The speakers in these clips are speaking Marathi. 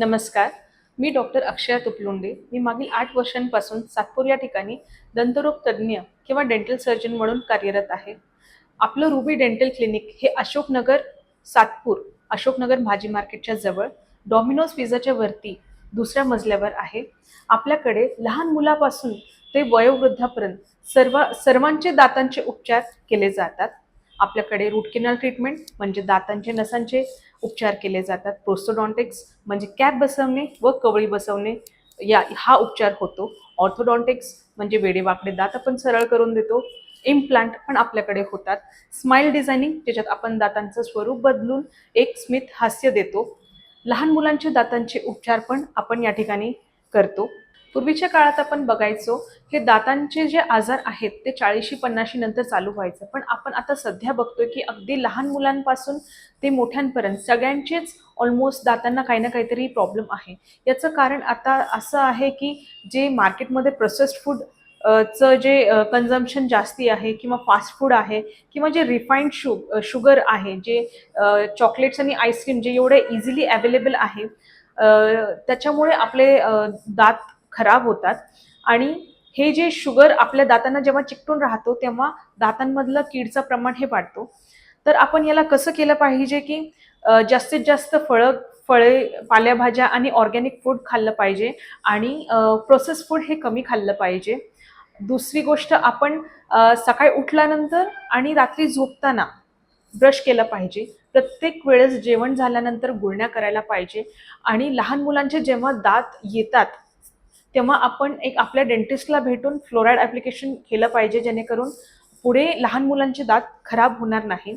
नमस्कार. मी डॉक्टर अक्षया तुपलुंडे. मी मागील आठ वर्षांपासून सातपूर या ठिकाणी दंतरोग तज्ज्ञ किंवा डेंटल सर्जन म्हणून कार्यरत आहे. आपलं रुबी डेंटल क्लिनिक हे अशोकनगर सातपूर अशोकनगर भाजी मार्केटच्या जवळ डॉमिनोज पिझाच्या वरती दुसऱ्या मजल्यावर आहे. आपल्याकडे लहान मुलापासून ते वयोवृद्धापर्यंत सर्व सर्वांचे दातांचे उपचार केले जातात. आपल्याकडे रूट केनल ट्रीटमेंट म्हणजे दातांचे नसांचे उपचार केले जातात. प्रोस्टोडॉन्टिक्स म्हणजे कॅप बसवणे व कवळी बसवणे या हा उपचार होतो. ऑर्थोडॉन्टिक्स म्हणजे वेडेवाकडे दात आपण सरळ करून देतो. इम्प्लांट पण आपल्याकडे होतात. स्माईल डिझायनिंग ज्याच्यात आपण दातांचं स्वरूप बदलून एक स्मित हास्य देतो. लहान मुलांचे दातांचे उपचार पण आपण या ठिकाणी करतो. पूर्वीच्या काळात आपण बघायचो हे दातांचे जे आजार आहेत ते चाळीशी पन्नाशी नंतर चालू व्हायचं. पण आपण आता सध्या बघतोय की अगदी लहान मुलांपासून ते मोठ्यांपर्यंत सगळ्यांचेच ऑलमोस्ट दातांना काही ना काहीतरी प्रॉब्लेम आहे. याचं कारण आता असं आहे की जे मार्केटमध्ये प्रोसेस्ड फूड चं जे कन्झम्पशन जास्ती आहे किंवा फास्ट फूड आहे किंवा जे रिफाईंड शु शुगर आहे जे चॉकलेट्स आणि आईस्क्रीम जे एवढे इझिली अवेलेबल आहे त्याच्यामुळे आपले दात खराब होतात. आणि हे जे शुगर आपल्या दातांना जेव्हा चिकटून राहतो तेव्हा दातांमधलं कीडचं प्रमाण हे वाढतो. तर आपण याला कसं केलं पाहिजे की जास्तीत जास्त फळं फळे पालेभाज्या आणि ऑर्गॅनिक फूड खाल्लं पाहिजे आणि प्रोसेस फूड हे कमी खाल्लं पाहिजे. दुसरी गोष्ट आपण सकाळी उठल्यानंतर आणि रात्री झोपताना ब्रश केलं पाहिजे. प्रत्येक वेळेस जेवण झाल्यानंतर गुळण्या करायला पाहिजे. आणि लहान मुलांचे जेव्हा दात येतात तेव्हा आपण एक आपल्या डेंटिस्टला भेटून फ्लोराईड ॲप्लिकेशन केलं पाहिजे जेणेकरून पुढे लहान मुलांचे दात खराब होणार नाही.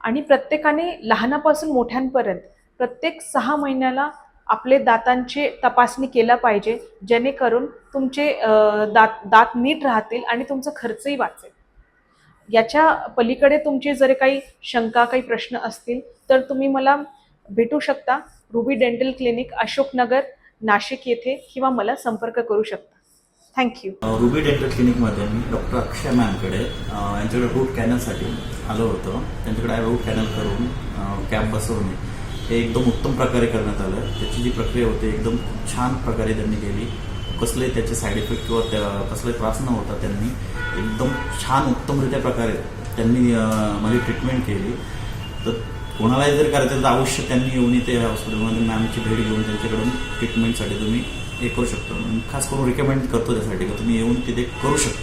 आणि प्रत्येकाने लहानापासून मोठ्यांपर्यंत प्रत्येक सहा महिन्याला आपले दातांची तपासणी केलं पाहिजे जेणेकरून तुमचे दात दात नीट राहतील आणि तुमचा खर्चही वाचेल. याच्या पलीकडे तुमचे जर काही शंका काही प्रश्न असतील तर तुम्ही मला भेटू शकता. Ruby dental clinic Ashoknagar Nashik येथे किंवा मला संपर्क करू शकता. थँक्यू रुबी डेंटल क्लिनिकमध्ये मी डॉक्टर अक्षय मॅमकडे यांच्याकडे रूट कॅनलसाठी आलो होतो. त्यांच्याकडे आय रूट कॅनल करून कॅब बसवणे हे एकदम उत्तम प्रकारे करण्यात आलं. त्याची जी प्रक्रिया होती एकदम छान प्रकारे त्यांनी केली. कसले त्याचे साईड इफेक्ट किंवा त्या कसले त्रास न होता त्यांनी एकदम छान उत्तमरित्या प्रकारे त्यांनी माझी ट्रीटमेंट केली. तर कोणालाही जर करायचं तर अवश्य त्यांनी येऊन इथे हॉस्पिटलमध्ये मॅमची भेट घेऊन त्यांच्याकडून ट्रीटमेंटसाठी तुम्ही हे करू शकता. खास करून रिकमेंड करतो त्यासाठी का तुम्ही येऊन तिथे करू शकता.